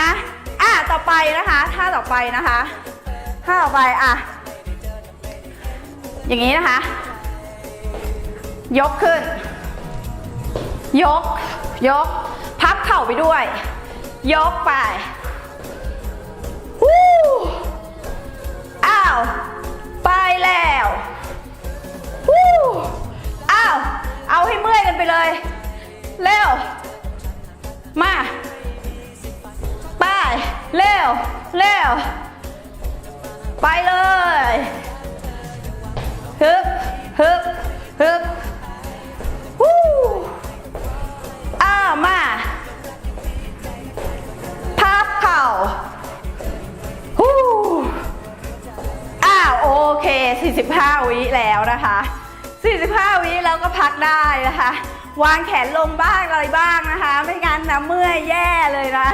นะอะต่อไปนะคะท่าต่อไปนะคะท่าต่อไปอะอย่างนี้นะคะ ยกขึ้น ยก ยก พับเข่าไปด้วย ยกไปวู้อ้าวไปแล้ววู้อ้าวเอาให้เมื่อยกันไปเลย เร็ว มา เร็ว เร็ว ไปเลยฮึบฮึบฮึบวู้อ้ามาพับเข่าฮู้อ้าวโอเค 45 วิแล้วนะคะ 45 วิแล้วก็พักได้นะคะ วางแขนลงบ้างอะไรบ้างนะคะ ไม่งั้นนะเมื่อยแย่เลยนะ